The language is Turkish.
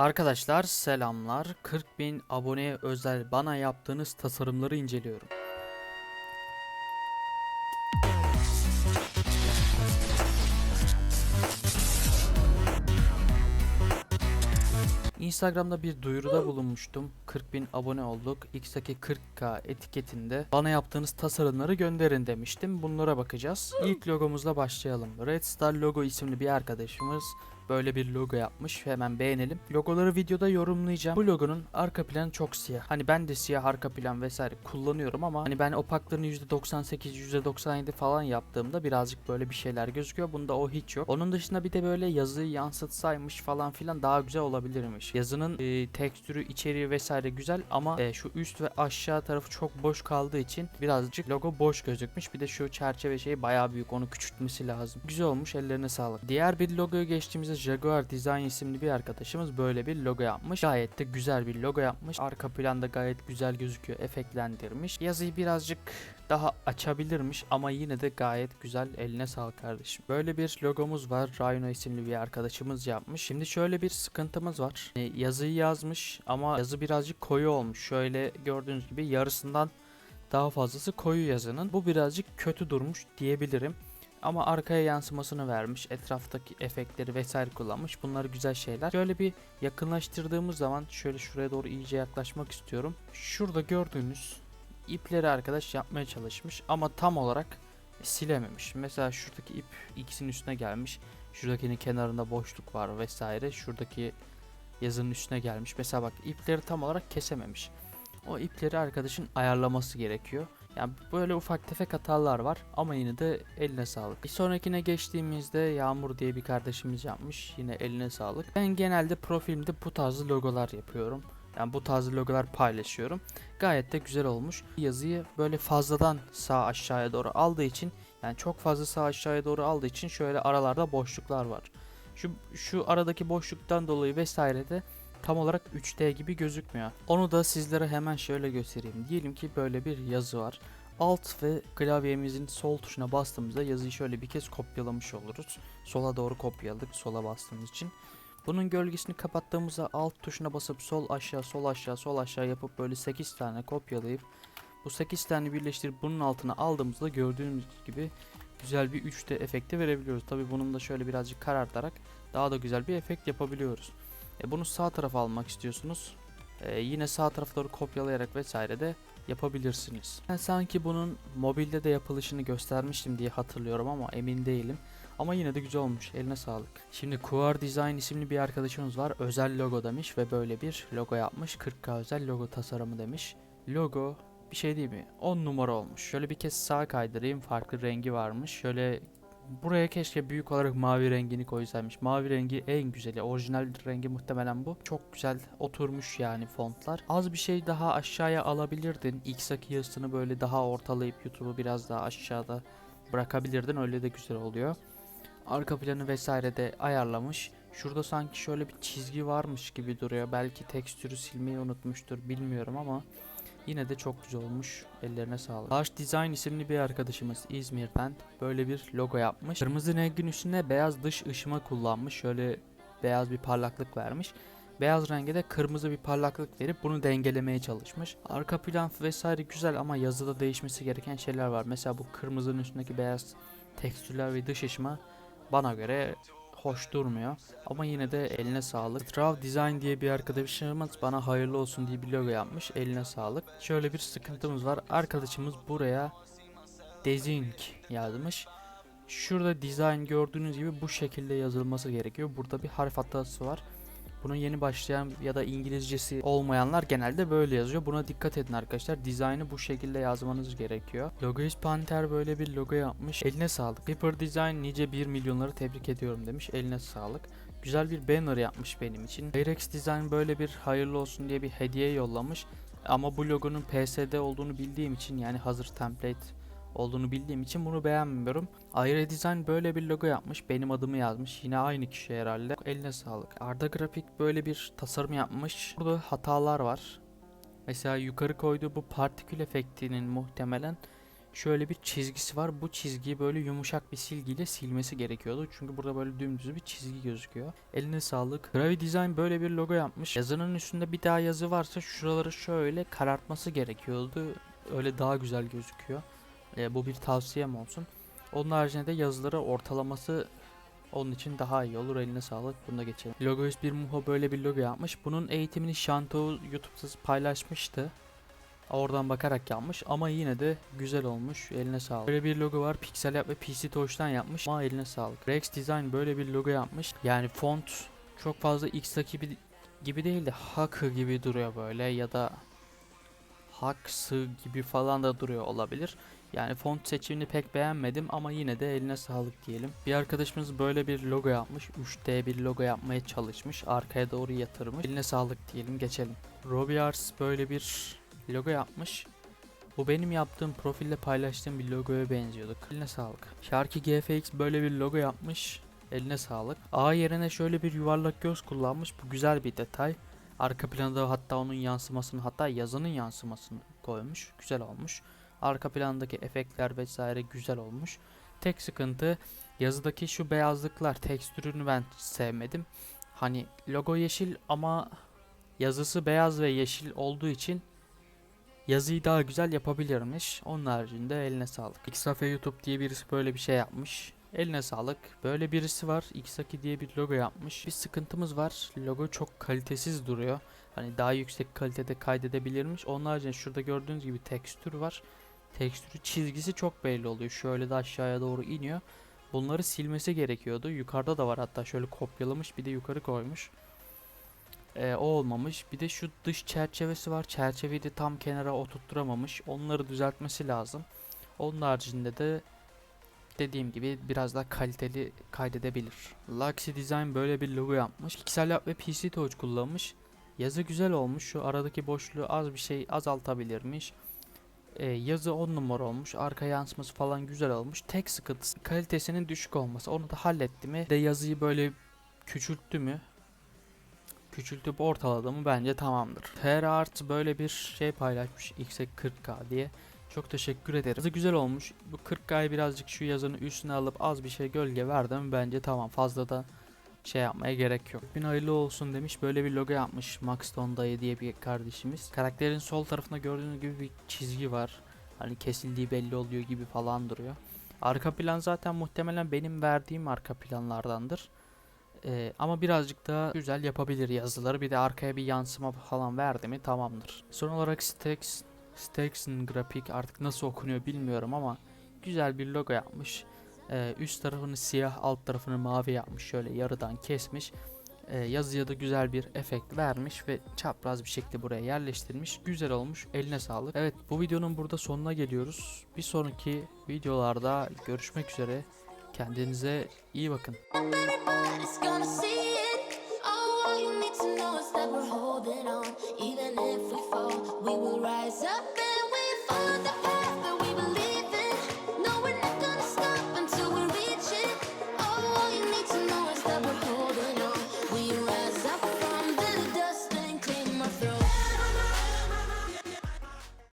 Arkadaşlar selamlar. 40 bin aboneye özel bana yaptığınız tasarımları inceliyorum. Instagram'da bir duyuruda bulunmuştum. 40 bin abone olduk. X'taki 40k etiketinde bana yaptığınız tasarımları gönderin demiştim. Bunlara bakacağız. İlk logomuzla başlayalım. Red Star Logo isimli bir arkadaşımız böyle bir logo yapmış. Hemen beğenelim. Logoları videoda yorumlayacağım. Bu logonun arka planı çok siyah. Hani ben de siyah arka plan vesaire kullanıyorum ama hani ben opaklığını %98, %97 falan yaptığımda birazcık böyle bir şeyler gözüküyor. Bunda o hiç yok. Onun dışında bir de böyle yazıyı yansıtsaymış falan filan daha güzel olabilirmiş. Yazının e, tekstürü, içeriği vesaire güzel ama e, şu üst ve aşağı tarafı çok boş kaldığı için birazcık logo boş gözükmüş. Bir de şu çerçeve şeyi bayağı büyük. Onu küçültmesi lazım. Güzel olmuş. Ellerine sağlık. Diğer bir logoya geçtiğimizde Jaguar Design isimli bir arkadaşımız böyle bir logo yapmış. Gayet de güzel bir logo yapmış. Arka planda gayet güzel gözüküyor. Efektlendirmiş. Yazıyı birazcık daha açabilirmiş ama yine de gayet güzel. Eline sağlık kardeşim. Böyle bir logomuz var. Rhino isimli bir arkadaşımız yapmış. Şimdi şöyle bir sıkıntımız var. E, yazıyı yazmış ama yazı birazcık koyu olmuş. Şöyle gördüğünüz gibi yarısından daha fazlası koyu yazının. Bu birazcık kötü durmuş diyebilirim. Ama arkaya yansımasını vermiş. Etraftaki efektleri vesaire kullanmış. Bunlar güzel şeyler. Şöyle bir yakınlaştırdığımız zaman şöyle şuraya doğru iyice yaklaşmak istiyorum. Şurada gördüğünüz ipleri arkadaş yapmaya çalışmış ama tam olarak silememiş. Mesela şuradaki ip ikisinin üstüne gelmiş. Şuradakinin kenarında boşluk var vesaire. Şuradaki yazının üstüne gelmiş. Mesela bak ipleri tam olarak kesememiş. O ipleri arkadaşın ayarlaması gerekiyor. Yani böyle ufak tefek hatalar var ama yine de eline sağlık. Bir sonrakine geçtiğimizde Yağmur diye bir kardeşimiz yapmış. Yine eline sağlık. Ben genelde profilimde bu tarzı logolar yapıyorum. Yani bu tarzı logolar paylaşıyorum. Gayet de güzel olmuş. Yazıyı böyle fazladan sağ aşağıya doğru aldığı için yani çok fazla sağ aşağıya doğru aldığı için şöyle aralarda boşluklar var. Şu şu aradaki boşluktan dolayı vesaire de tam olarak 3D gibi gözükmüyor. Onu da sizlere hemen şöyle göstereyim. Diyelim ki böyle bir yazı var. Alt ve klavyemizin sol tuşuna bastığımızda yazıyı şöyle bir kez kopyalamış oluruz. Sola doğru kopyaladık sola bastığımız için. Bunun gölgesini kapattığımızda alt tuşuna basıp sol aşağı sol aşağı sol aşağı yapıp böyle 8 tane kopyalayıp bu 8 tane birleştirip bunun altına aldığımızda gördüğünüz gibi güzel bir 3D efekti verebiliyoruz. Tabi bunun da şöyle birazcık karartarak daha da güzel bir efekt yapabiliyoruz. E, bunu sağ tarafa almak istiyorsunuz. E, yine sağ tarafa doğru kopyalayarak vesaire de yapabilirsiniz. Ben sanki bunun mobilde de yapılışını göstermiştim diye hatırlıyorum ama emin değilim. Ama yine de güzel olmuş. Eline sağlık. Şimdi Kuar Design isimli bir arkadaşımız var. Özel logo demiş ve böyle bir logo yapmış. 40k özel logo tasarımı demiş. Logo bir şey değil mi? 10 numara olmuş. Şöyle bir kez sağa kaydırayım. Farklı rengi varmış. Şöyle buraya keşke büyük olarak mavi rengini koysaymış. Mavi rengi en güzeli. Orijinal rengi muhtemelen bu. Çok güzel oturmuş yani fontlar. Az bir şey daha aşağıya alabilirdin. X-Aki yazısını böyle daha ortalayıp YouTube'u biraz daha aşağıda bırakabilirdin. Öyle de güzel oluyor. Arka planı vesaire de ayarlamış. Şurada sanki şöyle bir çizgi varmış gibi duruyor. Belki tekstürü silmeyi unutmuştur bilmiyorum ama yine de çok güzel olmuş. Ellerine sağlık. Harsh Design isimli bir arkadaşımız İzmir'den böyle bir logo yapmış. Kırmızı rengin üstüne beyaz dış ışıma kullanmış. Şöyle beyaz bir parlaklık vermiş. Beyaz renge de kırmızı bir parlaklık verip bunu dengelemeye çalışmış. Arka plan vesaire güzel ama yazıda değişmesi gereken şeyler var. Mesela bu kırmızının üstündeki beyaz tekstürler ve dış ışıma bana göre hoş durmuyor. Ama yine de eline sağlık. Strav Design diye bir arkadaşımız bana hayırlı olsun diye bir logo yapmış. Eline sağlık. Şöyle bir sıkıntımız var. Arkadaşımız buraya Design yazmış. Şurada design gördüğünüz gibi bu şekilde yazılması gerekiyor. Burada bir harf hatası var. Bunun yeni başlayan ya da İngilizcesi olmayanlar genelde böyle yazıyor. Buna dikkat edin arkadaşlar. Dizaynı bu şekilde yazmanız gerekiyor. Logoist Panther böyle bir logo yapmış. Eline sağlık. Paper Design nice 1 milyonları tebrik ediyorum demiş. Eline sağlık. Güzel bir banner yapmış benim için. Irex Design böyle bir hayırlı olsun diye bir hediye yollamış. Ama bu logonun PSD olduğunu bildiğim için yani hazır template olduğunu bildiğim için bunu beğenmiyorum. Ayrı Design böyle bir logo yapmış. Benim adımı yazmış. Yine aynı kişi herhalde. Eline sağlık. Arda Grafik böyle bir tasarım yapmış. Burada hatalar var. Mesela yukarı koyduğu bu partikül efektinin muhtemelen şöyle bir çizgisi var. Bu çizgiyi böyle yumuşak bir silgiyle silmesi gerekiyordu. Çünkü burada böyle dümdüz bir çizgi gözüküyor. Eline sağlık. Gravi Design böyle bir logo yapmış. Yazının üstünde bir daha yazı varsa şuraları şöyle karartması gerekiyordu. Öyle daha güzel gözüküyor. E, bu bir tavsiyem olsun. Onun haricinde yazıları ortalaması onun için daha iyi olur. Eline sağlık. Bunu da geçelim. Logoist bir Muho böyle bir logo yapmış. Bunun eğitimini Şanto YouTube'da paylaşmıştı. Oradan bakarak yapmış ama yine de güzel olmuş. Eline sağlık. Böyle bir logo var. Pixel Yap ve PC Touch'tan yapmış ama eline sağlık. Rex Design böyle bir logo yapmış. Yani font çok fazla X gibi gibi değil de Hakı gibi duruyor böyle ya da Haksı gibi falan da duruyor olabilir. Yani font seçimini pek beğenmedim ama yine de eline sağlık diyelim. Bir arkadaşımız böyle bir logo yapmış. 3D bir logo yapmaya çalışmış. Arkaya doğru yatırmış. Eline sağlık diyelim geçelim. Robiars böyle bir logo yapmış. Bu benim yaptığım profille paylaştığım bir logoya benziyordu. Eline sağlık. Sharky GFX böyle bir logo yapmış. Eline sağlık. A yerine şöyle bir yuvarlak göz kullanmış. Bu güzel bir detay. Arka planda hatta onun yansımasını hatta yazının yansımasını koymuş. Güzel olmuş. Arka plandaki efektler vesaire güzel olmuş. Tek sıkıntı yazıdaki şu beyazlıklar tekstürünü ben sevmedim. Hani logo yeşil ama yazısı beyaz ve yeşil olduğu için yazıyı daha güzel yapabilirmiş. Onun haricinde eline sağlık. Xafe YouTube diye birisi böyle bir şey yapmış. Eline sağlık. Böyle birisi var. Xaki diye bir logo yapmış. Bir sıkıntımız var. Logo çok kalitesiz duruyor. Hani daha yüksek kalitede kaydedebilirmiş. Onun haricinde şurada gördüğünüz gibi tekstür var. Tekstürü çizgisi çok belli oluyor. Şöyle de aşağıya doğru iniyor. Bunları silmesi gerekiyordu. Yukarıda da var hatta şöyle kopyalamış bir de yukarı koymuş. Ee, o olmamış. Bir de şu dış çerçevesi var. Çerçeveyi de tam kenara oturtturamamış. Onları düzeltmesi lazım. Onun haricinde de dediğim gibi biraz daha kaliteli kaydedebilir. Luxy Design böyle bir logo yapmış. Pixel Lab ve PC Touch kullanmış. Yazı güzel olmuş. Şu aradaki boşluğu az bir şey azaltabilirmiş. Ee, yazı 10 numara olmuş. Arka yansıması falan güzel olmuş. Tek sıkıntısı kalitesinin düşük olması. Onu da halletti mi? De yazıyı böyle küçülttü mü? Küçültüp ortaladı mı bence tamamdır. Her Art böyle bir şey paylaşmış. X'e 40k diye. Çok teşekkür ederim. Yazı güzel olmuş. Bu 40K'yı birazcık şu yazının üstüne alıp az bir şey gölge verdim. Bence tamam fazla da şey yapmaya gerek yok. Bin hayırlı olsun demiş. Böyle bir logo yapmış Maxton dayı diye bir kardeşimiz. Karakterin sol tarafında gördüğünüz gibi bir çizgi var. Hani kesildiği belli oluyor gibi falan duruyor. Arka plan zaten muhtemelen benim verdiğim arka planlardandır. Ee, ama birazcık daha güzel yapabilir yazıları. Bir de arkaya bir yansıma falan verdi mi tamamdır. Son olarak Stax Stax'ın grafik artık nasıl okunuyor bilmiyorum ama güzel bir logo yapmış. Ee, üst tarafını siyah, alt tarafını mavi yapmış. Şöyle yarıdan kesmiş. Ee, yazıya da güzel bir efekt vermiş ve çapraz bir şekilde buraya yerleştirmiş. Güzel olmuş. Eline sağlık. Evet bu videonun burada sonuna geliyoruz. Bir sonraki videolarda görüşmek üzere. Kendinize iyi bakın. Even if we fall, we will rise up.